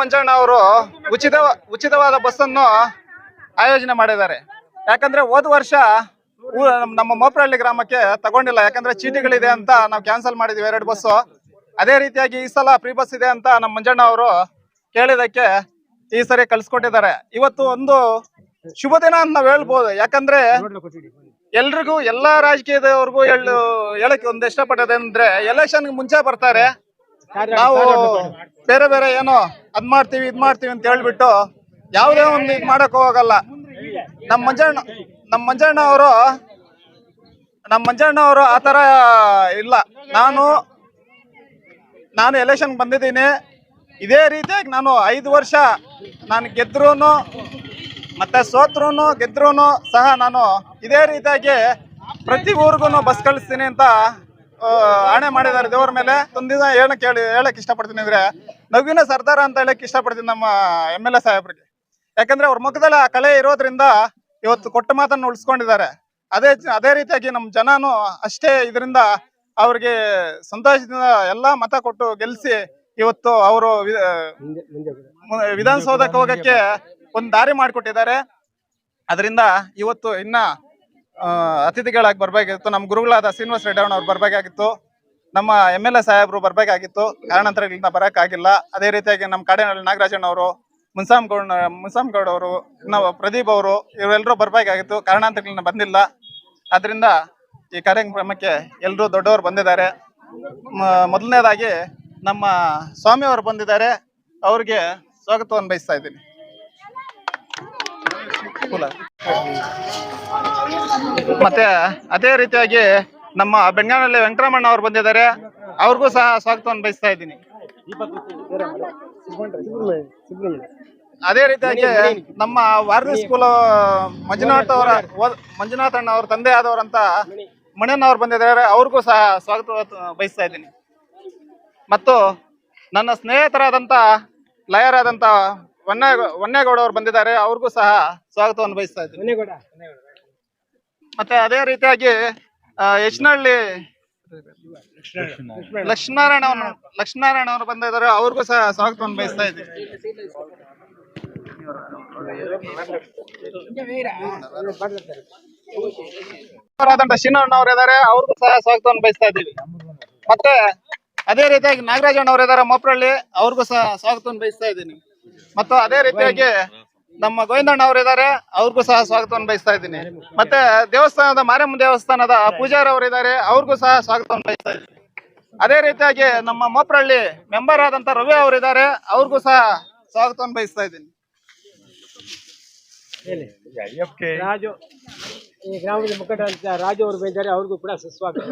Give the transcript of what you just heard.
ಮಂಜಣ್ಣ ಅವರು ಉಚಿತ ಉಚಿತವಾದ ಬಸ್ ಅನ್ನು ಆಯೋಜನೆ ಮಾಡಿದ್ದಾರೆ. ಯಾಕಂದ್ರೆ ಹೋದ ವರ್ಷ ನಮ್ಮ ಮೋಪ್ರಹಳ್ಳಿ ಗ್ರಾಮಕ್ಕೆ ತಗೊಂಡಿಲ್ಲ. ಯಾಕಂದ್ರೆ ಚೀಟಿಗಳಿದೆ ಅಂತ ನಾವು ಕ್ಯಾನ್ಸಲ್ ಮಾಡಿದ್ವಿ ಎರಡು ಬಸ್ಸು. ಅದೇ ರೀತಿಯಾಗಿ ಈ ಸಲ ಫ್ರೀ ಬಸ್ ಇದೆ ಅಂತ ನಮ್ಮ ಮಂಜಣ್ಣ ಅವರು ಕೇಳಿದಕ್ಕೆ ಈ ಸರಿ ಕಳ್ಸಿಕೊಟ್ಟಿದ್ದಾರೆ. ಇವತ್ತು ಒಂದು ಶುಭ ದಿನ ಅಂತ ನಾವ್ ಹೇಳ್ಬೋದು. ಯಾಕಂದ್ರೆ ಎಲ್ರಿಗೂ, ಎಲ್ಲಾ ರಾಜಕೀಯದವ್ರಿಗೂ ಹೇಳು, ಹೇಳಕ್ಕೆ ಒಂದು ಇಷ್ಟಪಟ್ಟದಂದ್ರೆ ಎಲೆಕ್ಷನ್ ಮುಂಚೆ ಬರ್ತಾರೆ. ನಾವು ಬೇರೆ ಬೇರೆ ಏನೋ ಅದ್ ಮಾಡ್ತೀವಿ ಇದ್ ಮಾಡ್ತೀವಿ ಅಂತ ಹೇಳ್ಬಿಟ್ಟು ಯಾವುದೇ ಒಂದು ಇದ್ ಮಾಡಕ್ ಹೋಗಲ್ಲ. ನಮ್ಮ ಮಂಜಣ್ಣ ನಮ್ಮ ಮಂಜಣ್ಣ ಅವರು ನಮ್ಮ ಮಂಜಣ್ಣ ಅವರು ಆತರ ಇಲ್ಲ. ನಾನು ನಾನು ಎಲೆಕ್ಷನ್ ಬಂದಿದ್ದೀನಿ. ಇದೇ ರೀತಿಯಾಗಿ ನಾನು ಐದು ವರ್ಷ ನಾನು ಗೆದ್ರೂ ಮತ್ತೆ ಸೋತ್ರು ಗೆದ್ರೂ ಸಹ ನಾನು ಇದೇ ರೀತಿಯಾಗಿ ಪ್ರತಿ ಊರಿಗೂ ಬಸ್ ಕಳಿಸ್ತೀನಿ ಅಂತ ಆಣೆ ಮಾಡಿದ್ದಾರೆ ದೇವರ ಮೇಲೆ. ಒಂದಿನ ಏನ ಕೇಳಿ, ಹೇಳಕ್ ಇಷ್ಟಪಡ್ತೀನಿ ಅಂದ್ರೆ, ನವೀನ ಸರ್ದಾರ ಅಂತ ಹೇಳಕ್ ಇಷ್ಟಪಡ್ತೀನಿ ನಮ್ಮ ಎಂ ಎಲ್ ಎ ಸಾಹೇಬ್ರಿಗೆ. ಯಾಕಂದ್ರೆ ಅವ್ರ ಮುಖದಲ್ಲಿ ಆ ಕಲೆ ಇರೋದ್ರಿಂದ ಇವತ್ತು ಕೊಟ್ಟ ಮಾತನ್ನು ಉಳಿಸ್ಕೊಂಡಿದ್ದಾರೆ. ಅದೇ ಅದೇ ರೀತಿಯಾಗಿ ನಮ್ಮ ಜನನು ಅಷ್ಟೇ ಇದರಿಂದ ಅವ್ರಿಗೆ ಸಂತೋಷದಿಂದ ಎಲ್ಲಾ ಮತ ಕೊಟ್ಟು ಗೆಲ್ಸಿ ಇವತ್ತು ಅವರು ವಿಧಾನಸೌಧಕ್ಕೆ ಹೋಗಕ್ಕೆ ಒಂದು ದಾರಿ ಮಾಡಿಕೊಟ್ಟಿದ್ದಾರೆ. ಅದರಿಂದ ಇವತ್ತು ಇನ್ನ ಅತಿಥಿಗಳಾಗಿ ಬರಬೇಕಾಗಿತ್ತು. ನಮ್ಮ ಗುರುಗಳಾದ ಶ್ರೀನಿವಾಸ ರೆಡ್ಡಿ ಅವ್ರು ಬರಬೇಕಾಗಿತ್ತು. ನಮ್ಮ ಎಂ ಎಲ್ ಎ ಸಾಹೇಬರು ಬರಬೇಕಾಗಿತ್ತು. ಕಾರಣಾಂತರಗಳಿಂದ ಬರೋಕ್ಕಾಗಿಲ್ಲ. ಅದೇ ರೀತಿಯಾಗಿ ನಮ್ಮ ಕಾಡಿನಲ್ಲಿ ನಾಗರಾಜಣ್ಣ ಅವರು ಮುನ್ಸಾಮ್ ಗೌಡ್ ಮುನ್ಸಾಮ್ ಗೌಡ್ ಅವರು ನಾವು ಪ್ರದೀಪ್ ಅವರು, ಇವರೆಲ್ಲರೂ ಬರಬೇಕಾಗಿತ್ತು. ಕಾರಣಾಂತರಗಳಿಂದ ಬಂದಿಲ್ಲ. ಅದರಿಂದ ಈ ಕಾರ್ಯಕ್ರಮಕ್ಕೆ ಎಲ್ಲರೂ ದೊಡ್ಡವರು ಬಂದಿದ್ದಾರೆ. ಮೊದಲನೇದಾಗಿ ನಮ್ಮ ಸ್ವಾಮಿ ಅವರು ಬಂದಿದ್ದಾರೆ. ಅವ್ರಿಗೆ ಸ್ವಾಗತವನ್ನು ಬಯಸ್ತಾ ಇದ್ದೀನಿ. ಮತ್ತೆ ಅದೇ ರೀತಿಯಾಗಿ ನಮ್ಮ ಬೆಂಗಳೂರಲ್ಲಿ ವೆಂಕಟರಮಣ್ಣ ಅವರು ಬಂದಿದ್ದಾರೆ. ಅವ್ರಿಗೂ ಸಹ ಸ್ವಾಗತವನ್ನು ಬಯಸ್ತಾ ಇದ್ದೀನಿ. ಅದೇ ರೀತಿಯಾಗಿ ನಮ್ಮ ವಾರ್ನಿ ಸ್ಕೂಲ್ ಮಂಜುನಾಥ್ ಅವರ ಮಂಜುನಾಥ್ ಅಣ್ಣ ಅವ್ರ ತಂದೆ ಆದವರಂತ ಅವ್ರು ಬಂದಿದ್ದಾರೆ. ಅವ್ರಿಗೂ ಸಹ ಸ್ವಾಗತ ಬಯಸ್ತಾ ಇದ್ದೀನಿ. ಮತ್ತು ನನ್ನ ಸ್ನೇಹಿತರಾದಂತ ಲಾಯರ್ ಆದಂತ ವನ್ನೇ ವನ್ನೇಗೌಡ ಅವರು ಬಂದಿದ್ದಾರೆ ಅವ್ರಿಗೂ ಸಹ ಸ್ವಾಗತವನ್ನು ಬಯಸ್ತಾ ಇದ್ದೀನಿ. ಮತ್ತೆ ಅದೇ ರೀತಿಯಾಗಿ ಆ, ಯಚನಹಳ್ಳಿ ಲಕ್ಷ್ಮೀನಾರಾಯಣ. ಅವರು ಲಕ್ಷ್ಮೀನಾರಾಯಣ ಅವರು ಬಂದಿದ್ದಾರೆ ಅವ್ರಿಗೂ ಸಹ ಸ್ವಾಗತವನ್ನು ಬಯಸ್ತಾ ಇದ್ದೀನಿ. ಇದ್ದಾರೆ ಅವ್ರಿಗೂ ಸಹ ಸ್ವಾಗತವನ್ನು ಬಯಸ್ತಾ ಇದ್ದೀವಿ. ಮತ್ತೆ ಅದೇ ರೀತಿಯಾಗಿ ನಾಗರಾಜಣ್ಣ ಅವರು ಇದ್ದಾರೆ ಮೋಪ್ರಳ್ಳಿ ಅವ್ರಿಗೂ ಸಹ ಸ್ವಾಗತವನ್ನು ಬಯಸ್ತಾ ಇದ್ದೀನಿ. ಮತ್ತು ಅದೇ ರೀತಿಯಾಗಿ ನಮ್ಮ ಗೋವಿಂದಣ್ಣ ಅವರು ಇದ್ದಾರೆ ಅವ್ರಿಗೂ ಸಹ ಸ್ವಾಗತವನ್ನು ಬಯಸ್ತಾ ಇದ್ದೀನಿ. ಮತ್ತೆ ದೇವಸ್ಥಾನದ ಮಾರಮ್ಮ ದೇವಸ್ಥಾನದ ಪೂಜಾರ ಅವರು ಇದ್ದಾರೆ ಅವ್ರಿಗೂ ಸಹ ಸ್ವಾಗತವನ್ನು ಬಯಸ್ತಾ ಇದ್ದೀನಿ. ಅದೇ ರೀತಿಯಾಗಿ ನಮ್ಮ ಮೋಪ್ರಹಳ್ಳಿ ಮೆಂಬರ್ ಆದಂತ ರವಿ ಅವರು ಇದ್ದಾರೆ ಅವ್ರಿಗೂ ಸಹ ಸ್ವಾಗತವನ್ನು ಬಯಸ್ತಾ ಇದ್ದೀನಿ. ರಾಜು ಈ ಗ್ರಾಮದ ಮುಖಂಡ ರಾಜು ಅವರು ಬಂದಿದ್ದಾರೆ ಅವ್ರಿಗೂ ಕೂಡ ಸುಸ್ವಾಗತ